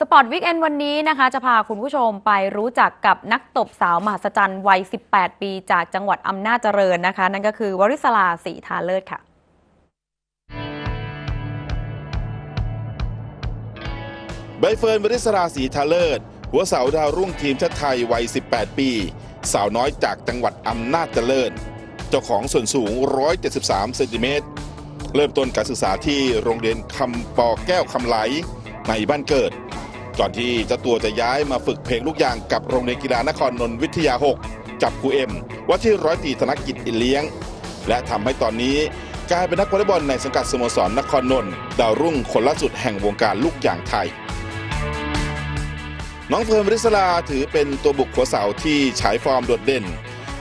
สปอร์ตวิกเอนวันนี้นะคะ จะพาคุณผู้ชมไปรู้จักกับนักตบสาวมหัศจรรย์วัย 18 ปีจากจังหวัดอำนาจเจริญนะคะ นั่นก็คือวริศลาศรีทาเลิศค่ะ ใบเฟิร์นบริษราศรีทาเลิศ หัวเสาดาวรุ่งทีมชาติไทยวัย 18 ปี สาวน้อยจากจังหวัดอำนาจเจริญ เจ้าของส่วนสูง 173เซนติเมตรเริ่มต้นการศึกษาที่โรงเรียนคำปอแก้วคำไหลในบ้านเกิด ก่อนที่เจ้าตัวจะย้ายมาฝึกเพลงลูกยางกับโรงเรียนกีฬานครนนท์วิทยา6กับครูเอ็มว่าที่ร้อยตรีธนกิจอินเลี้ยง และทำให้ตอนนี้กลายเป็นนักวอลเลย์บอลในสังกัดสโมสรนครนนท์ดาวรุ่งคนล่าสุดแห่งวงการลูกยางไทย น้องเฟิร์นริสลาถือเป็นตัวบุกหัวเสาที่ฉายฟอร์มโดดเด่น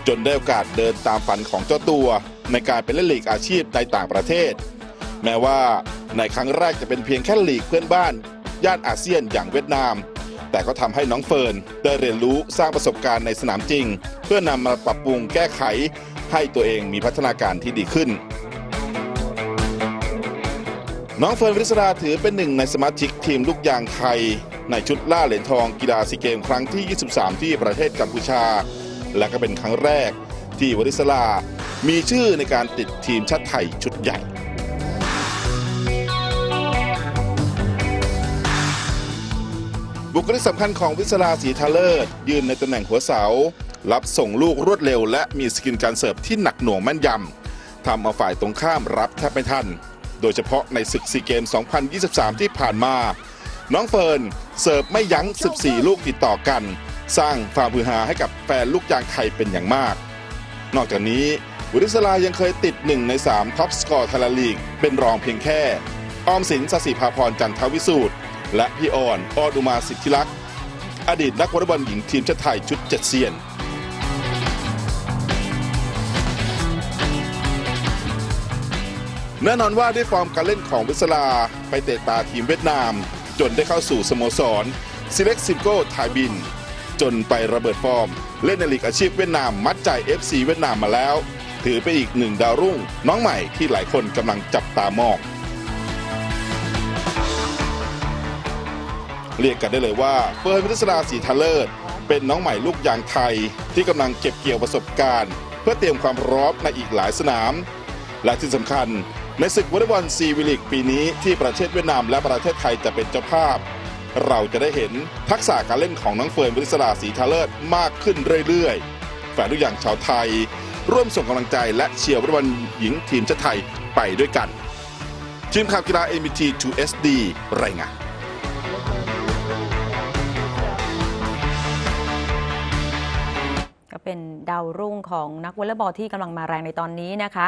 จนได้โอกาสเดินตามฝันของเจ้าตัว ในการเป็นเล่นลีกอาชีพในต่างประเทศ แม้ว่าในครั้งแรกจะเป็นเพียงแค่ลีกเพื่อนบ้าน ย่านอาเซียนอย่างเวียดนาม แต่ก็ทำให้น้องเฟิร์นได้เรียนรู้สร้างประสบการณ์ในสนามจริง เพื่อนำมาปรับปรุงแก้ไข ให้ตัวเองมีพัฒนาการที่ดีขึ้น น้องเฟิร์นวริศราถือเป็นหนึ่งในสมาชิกทีมลูกยางไทย ในชุดล่าเหรียญทองกีฬาซีเกมครั้งที่ 23 ที่ประเทศกัมพูชา และก็เป็นครั้งแรกที่วริศรามีชื่อในการติดทีมชาติไทยชุดใหญ่ บุคลิกสำคัญของวิศราศีทาเลิศยืนในตำแหน่งหัวเสา รับส่งลูกรวดเร็ว และมีสกิลการเสิร์ฟที่หนักหน่วงแม่นยำทำเอาฝ่ายตรงข้ามรับแทบไม่ทัน โดยเฉพาะในศึกซีเกม 2023 ที่ผ่านมา น้องเฟิร์นเสิร์ฟไม่ยั้ง 14 ลูกติดต่อกัน สร้างความฮือฮาให้กับแฟนลูกยางไทยเป็นอย่างมาก นอกจากนี้วริศลายังเคยติด 1 ใน 3 ท็อปสกอร์ไทยลีก เป็นรองเพียงแค่ ออมสินสศิภาพรจันทวิสูตร และพี่อ่อนออดุมาสิทธิลักษ์อดีตนักวอลเลย์บอลหญิงทีมชาติไทยชุดเจ็ดเซียน แน่นอนว่าด้วยฟอร์มการเล่นของวิศลาไปเตะตาทีมเวียดนาม จนได้เข้าสู่สโมสรซิเล็กซิโก้ไทยบิน จนไประเบิดฟอร์ม เล่นในลีกอาชีพเวียดนามมัดใจ FC เวียดนามมาแล้ว ถือเป็นอีกหนึ่งดาวรุ่ง น้องใหม่ที่หลายคนกำลังจับตามอง เรียกกันได้เลยว่าเฟิร์นวิทยาศรีทาเลิศ เป็นน้องใหม่ลูกยางไทย ที่กำลังเก็บเกี่ยวประสบการณ์ เพื่อเตรียมความพร้อมในอีกหลายสนาม และที่สำคัญในศึกวอลเลย์บอลซีวิลิกปีนี้ที่ประเทศเวียดนามและประเทศไทยจะเป็นเจ้าภาพ เราจะได้เห็นทักษะการเล่นของน้องเฟิร์นวิทยาศรีทาเลิศมากขึ้นเรื่อยๆแฟนลูกยางชาวไทย ร่วมส่งกำลังใจและเชียร์วอลเลย์บอลหญิงทีมชาติไทยไปด้วยกันทีมข่าวกีฬา MBT 2SD รายงาน เป็นดาวรุ่งของนักวอลเลย์บอลที่กำลังมาแรงในตอนนี้นะคะ